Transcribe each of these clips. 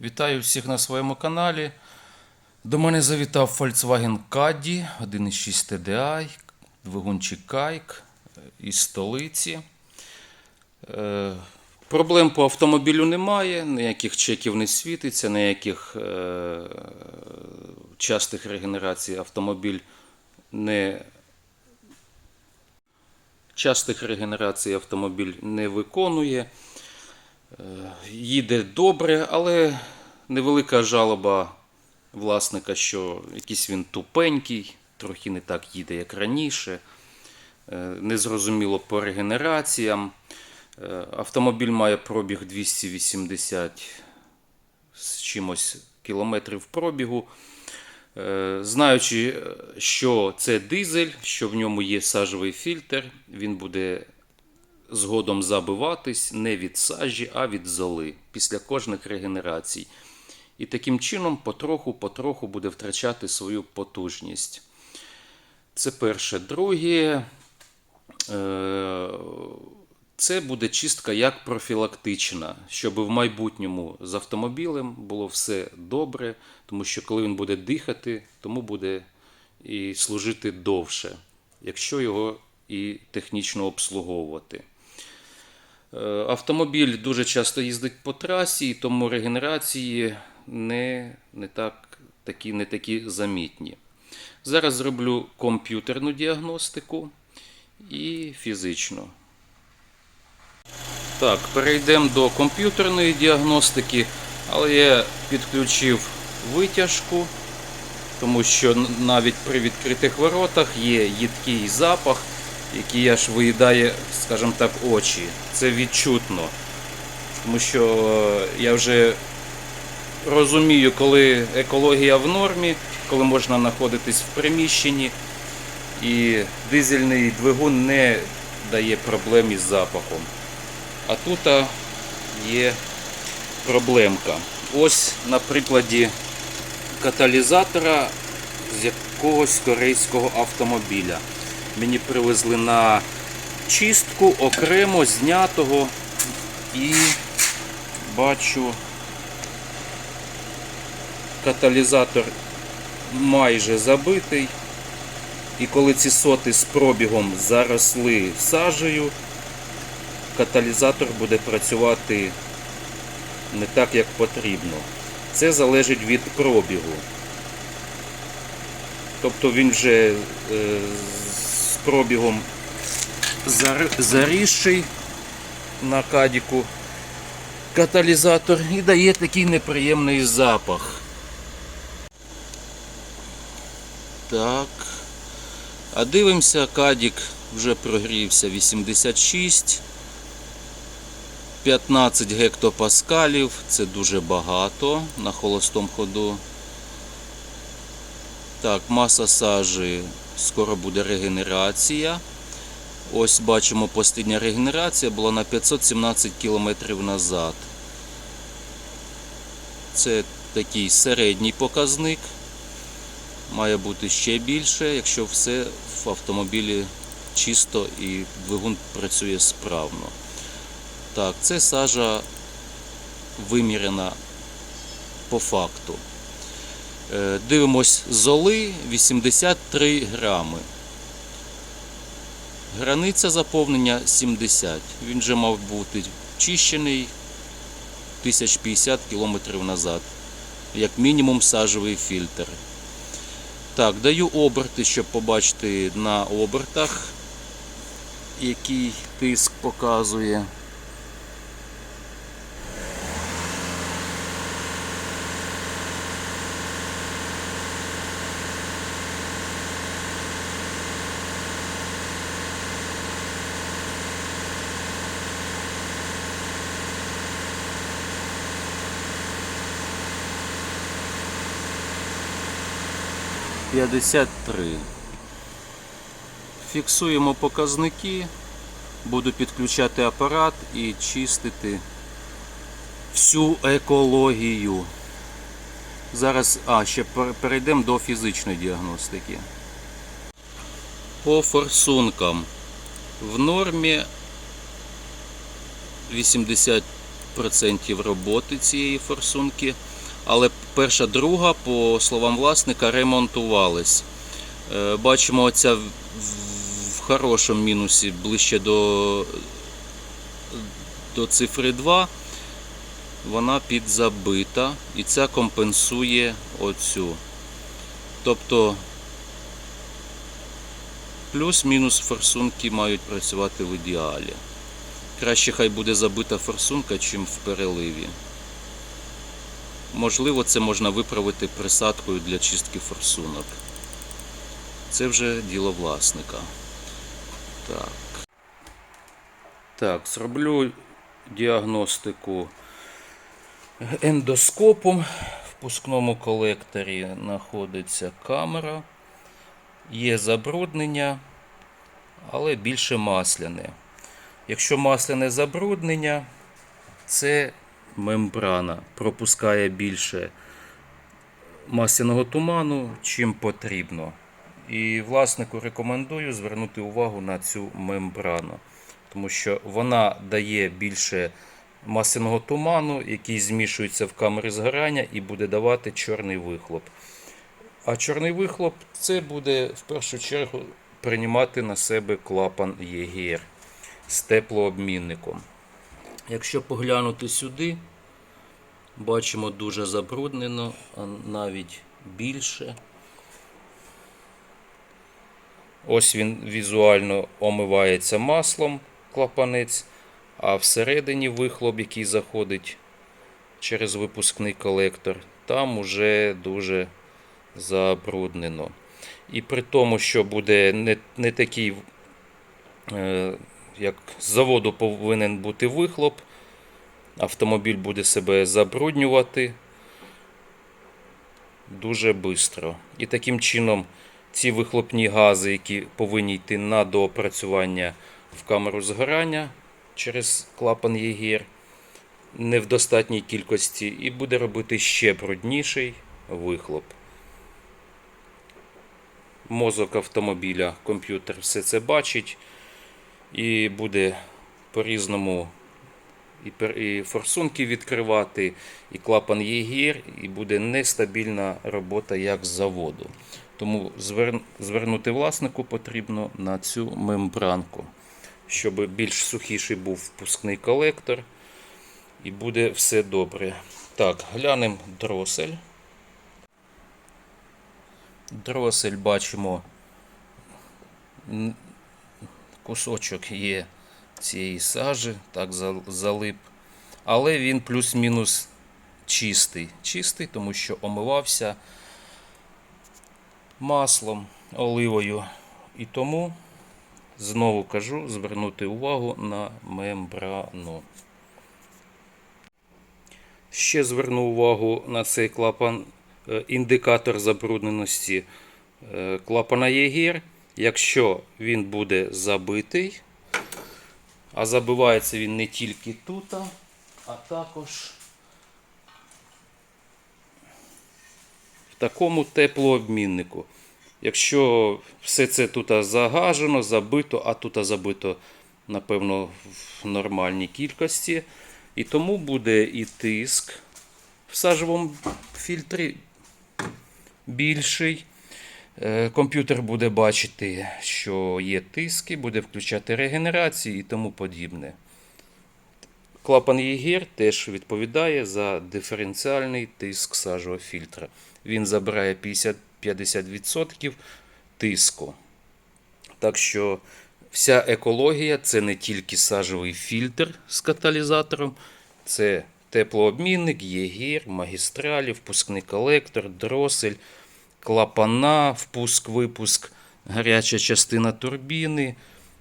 Вітаю всіх на своєму каналі. До мене завітав Volkswagen Caddy 1.6 TDI, двигунчик Кайк із столиці. Е, Проблем по автомобілю немає, ніяких чеків не світиться, ніяких е, частих регенерацій автомобіль не частих регенерацій автомобіль не виконує. Е, Їде добре, але невелика жалоба власника, що якийсь він тупенький, трохи не так їде, як раніше. Е, Незрозуміло по регенераціям. Е, Автомобіль має пробіг 280 з чимось кілометрів пробігу. Знаючи, що це дизель, що в ньому є сажовий фільтр, він буде згодом забиватись не від сажі, а від золи після кожних регенерацій. І таким чином потроху-потроху буде втрачати свою потужність. Це перше. Друге, е, це буде чистка як профілактична, щоб в майбутньому з автомобілем було все добре, тому що коли він буде дихати, тому буде і служити довше, якщо його і технічно обслуговувати. Е, Автомобіль дуже часто їздить по трасі, тому регенерації не, не, так, такі, не такі замітні. Зараз зроблю комп'ютерну діагностику і фізичну. Так, перейдемо до комп'ютерної діагностики, але я підключив витяжку, тому що навіть при відкритих воротах є їдкий запах, який аж виїдає, скажімо так, очі. Це відчутно. Тому що е, я вже розумію, коли екологія в нормі, коли можна знаходитись в приміщенні, і дизельний двигун не дає проблем із запахом. А тут є проблемка. Ось на прикладі каталізатора з якогось корейського автомобіля. Мені привезли на чистку окремо знятого і бачу каталізатор майже забитий. І коли ці соти з пробігом заросли сажею, каталізатор буде працювати не так, як потрібно. Це залежить від пробігу. Тобто він вже е, пробігом зар- зарісший на кадіку каталізатор і дає такий неприємний запах. Так. А дивимося, кадік вже прогрівся 86. 15 гектопаскалів, це дуже багато на холостому ходу. Так, маса сажі, скоро буде регенерація. Ось бачимо, постійна регенерація була на 517 км назад. Це такий середній показник. Має бути ще більше, якщо все в автомобілі чисто і двигун працює справно. Так, це сажа вимірена по факту. Е, Дивимось золи 83 грами. Границя заповнення 70. Він вже мав бути чищений 1050 км назад. Як мінімум сажевий фільтр. Так, даю оберти, щоб побачити на обертах, який тиск показує. П'ятдесят три. Фіксуємо показники. Буду підключати апарат і чистити всю екологію. Зараз, а, ще перейдемо до фізичної діагностики. По форсункам в нормі 80 100% роботи цієї форсунки. Але перша друга, по словам власника, ремонтувались. Е, Бачимо, оця в- хорошому мінусі ближче до, до цифри 2. Вона підзабита і ця компенсує оцю. Тобто плюс-мінус форсунки мають працювати в ідеалі. Краще хай буде забита форсунка, чим в переливі. Можливо, це можна виправити присадкою для чистки форсунок. Це вже діло власника. Так. Так, зроблю діагностику ендоскопом. В пускному колекторі знаходиться камера. Є забруднення, але більше масляне. Якщо масляне забруднення, це мембрана пропускає більше масляного туману, чим потрібно. І власнику рекомендую звернути увагу на цю мембрану, тому що вона дає більше масляного туману, який змішується в камері згорання і буде давати чорний вихлоп. А чорний вихлоп це буде в першу чергу приймати на себе клапан ЄГР з теплообмінником. Якщо поглянути сюди, бачимо дуже забруднено, а навіть більше. Ось він візуально омивається маслом клапанець, а всередині вихлоп, який заходить через випускний колектор, там уже дуже забруднено. І при тому, що буде не, не такий, е, як з заводу повинен бути вихлоп, автомобіль буде себе забруднювати дуже швидко. І таким чином ці вихлопні гази, які повинні йти на доопрацювання в камеру згорання через клапан ЄГР, не в достатній кількості, і буде робити ще брудніший вихлоп. Мозок автомобіля, комп'ютер все це бачить і буде по-різному і, форсунки відкривати, і клапан ЄГР, і буде нестабільна робота як з заводу. Тому звернути власнику потрібно на цю мембранку, щоб більш сухіший був впускний колектор, і буде все добре. Так, глянемо дросель. Дросель бачимо, кусочок є цієї сажі, так залип. Але він плюс-мінус чистий. Чистий, тому що омивався маслом, оливою. І тому, знову кажу, звернути увагу на мембрану. Ще зверну увагу на цей клапан, е, індикатор забрудненості е, клапана ЄГІР. Якщо він буде забитий, а забивається він не тільки тут, а також в такому теплообміннику. Якщо все це тут загажено, забито, а тут забито, напевно, в нормальній кількості, і тому буде і тиск в сажевому фільтрі більший. Е, Комп'ютер буде бачити, що є тиски, буде включати регенерації і тому подібне. Клапан ЄГІР теж відповідає за диференціальний тиск сажового фільтра. Він забирає 50 50% тиску. Так що вся екологія це не тільки сажовий фільтр з каталізатором, це теплообмінник, ЄГІР, магістралі, впускний колектор, дросель, клапана, впуск-випуск, гаряча частина турбіни,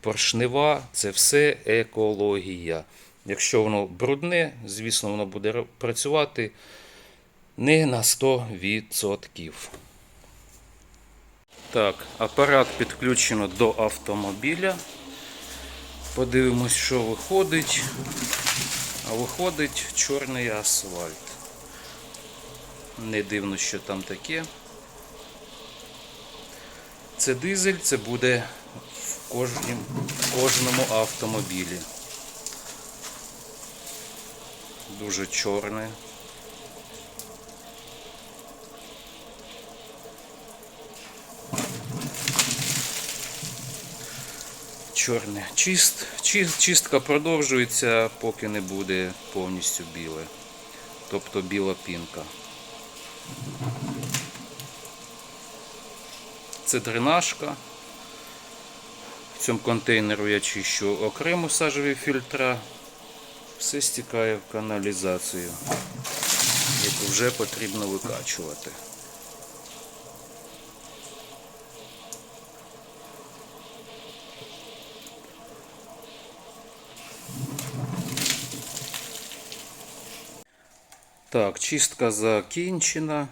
поршнева це все екологія. Якщо воно брудне, звісно, воно буде працювати не на 100%. Так, апарат підключено до автомобіля. Подивимось, що виходить. А виходить чорний асфальт. Не дивно, що там таке. Це дизель, це буде в кожнім- в кожному автомобілі. дуже чорне. Чорне. Чист, чистка продовжується, поки не буде повністю біле. Тобто біла пінка. Це дренажка. В цьому контейнеру я чищу окремо сажеві фільтра. Все стікає в каналізацію, яку вже потрібно викачувати. Так, чистка закінчена.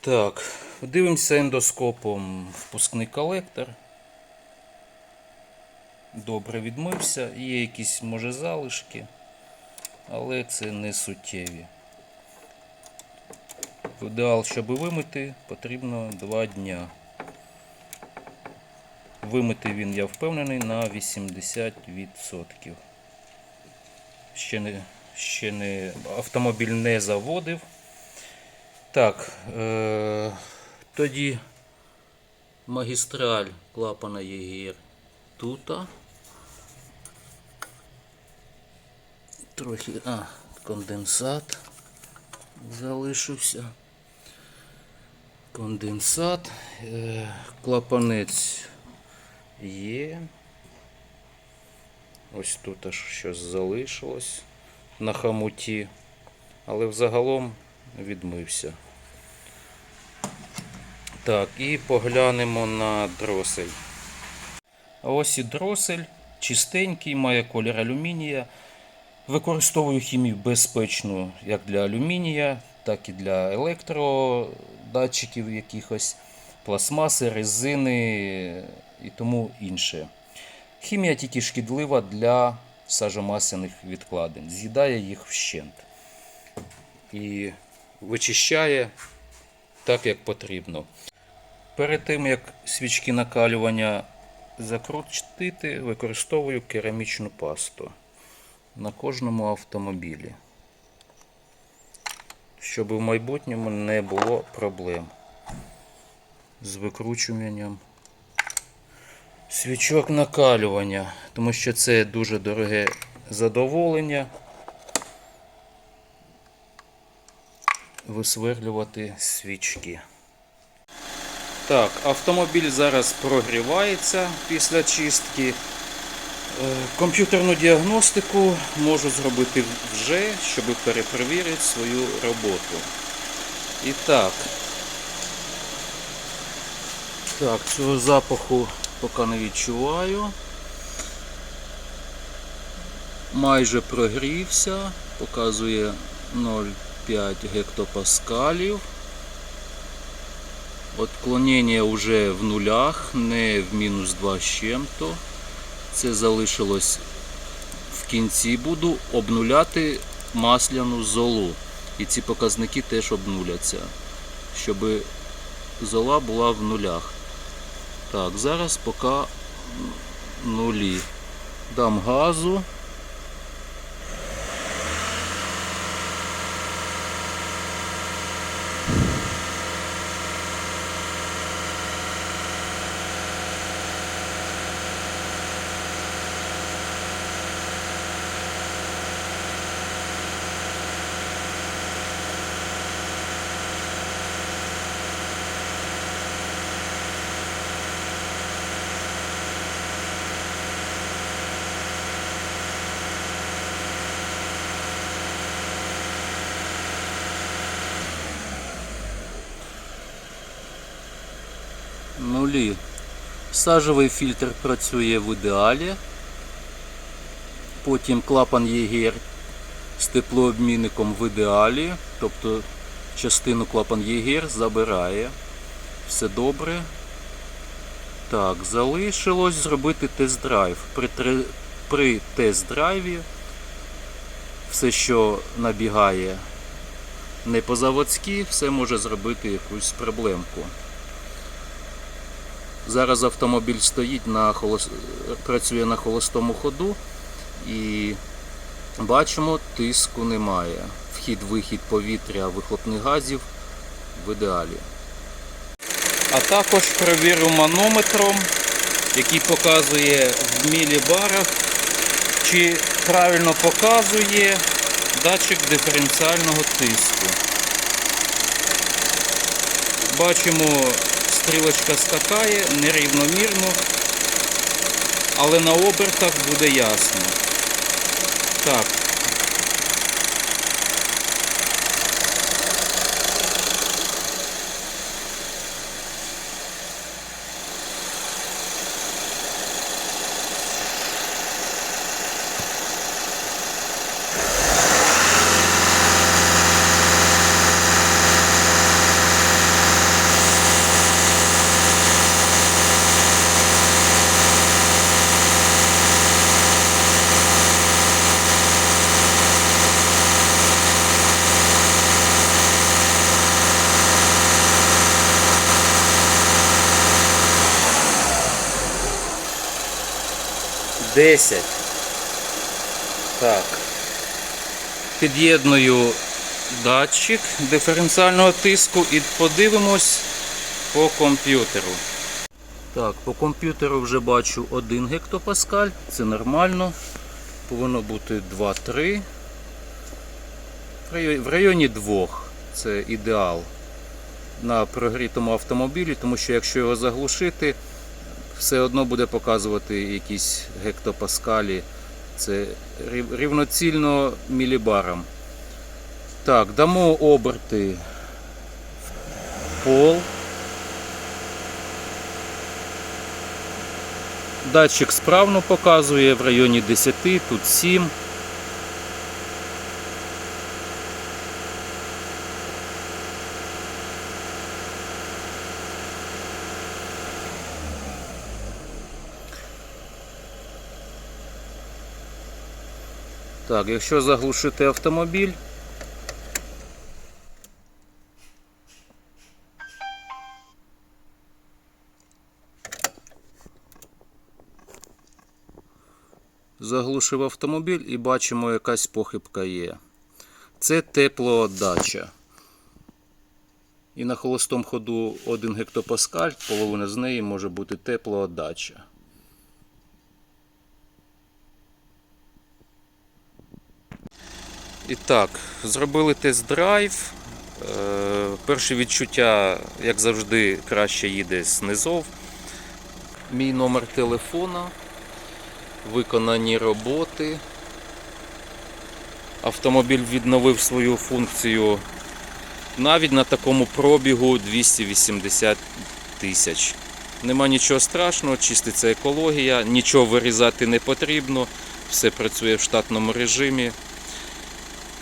Так, дивимося ендоскопом впускний колектор. Добре відмився. Є якісь, може, залишки, але це не суттєві. В ідеал, щоб вимити, потрібно 2 дня. Вимити він, я впевнений, на 80%. Ще не, ще не автомобіль не заводив. Так, е, тоді магістраль клапана ЄГР тут. Трохи, а, конденсат залишився. Конденсат, е, клапанець є. Ось тут аж щось залишилось на хамуті, але взагалом відмився. Так, і поглянемо на дросель. Ось і дросель, чистенький, має колір алюмінія. Використовую хімію безпечну як для алюмінія, так і для електродатчиків якихось, пластмаси, резини і тому інше. Хімія тільки шкідлива для сажомасляних відкладень, з'їдає їх вщент і вичищає так, як потрібно. Перед тим, як свічки накалювання закрутити, використовую керамічну пасту на кожному автомобілі, щоб в майбутньому не було проблем з викручуванням свічок накалювання, тому що це дуже дороге задоволення висверлювати свічки. Так, автомобіль зараз прогрівається після чистки. Е, Комп'ютерну діагностику можу зробити вже, щоб перепровірити свою роботу. І так, так, цього запаху поки не відчуваю. Майже прогрівся, показує 0,5 гектопаскалів. Отклонення вже в нулях, не в мінус 2 з чим-то. Це залишилось в кінці. Буду обнуляти масляну золу. І ці показники теж обнуляться, щоб зола була в нулях. Так, зараз поки нулі. Дам газу. Нулі. Сажевий фільтр працює в ідеалі. Потім клапан ЄГР з теплообмінником в ідеалі. Тобто частину клапан ЄГР забирає. Все добре. Так, залишилось зробити тест-драйв. При, при тест-драйві все, що набігає не по-заводськи, все може зробити якусь проблемку. Зараз автомобіль стоїть на холос... працює на холостому ходу і Бачимо, тиску немає. Вхід-вихід повітря вихлопних газів в ідеалі. А також перевірю манометром, який показує в мілібарах, чи правильно показує датчик диференціального тиску. Бачимо, стрілочка скакає нерівномірно, але на обертах буде ясно. Так. Десять. Так. Під'єдную датчик диференціального тиску і подивимось по комп'ютеру. Так, по комп'ютеру вже бачу 1 гектопаскаль, це нормально. Повинно бути 2-3. В районі- В районі 2 це ідеал на прогрітому автомобілі, тому що якщо його заглушити, все одно буде показувати якісь гектопаскалі. Це рівноцільно мілібарам. Так, дамо оберти в пол. Датчик справно показує в районі 10, тут 7. Так, якщо заглушити автомобіль, заглушив автомобіль і бачимо, якась похибка є. Це теплоотдача. І на холостому ходу 1 гектопаскаль, половина з неї може бути теплоотдача. І так, зробили тест-драйв. Е, Перші відчуття, як завжди, краще їде знизов. Мій номер телефона, виконані роботи. Автомобіль відновив свою функцію навіть на такому пробігу 280 тисяч. Нема нічого страшного, чиститься екологія, нічого вирізати не потрібно, все працює в штатному режимі.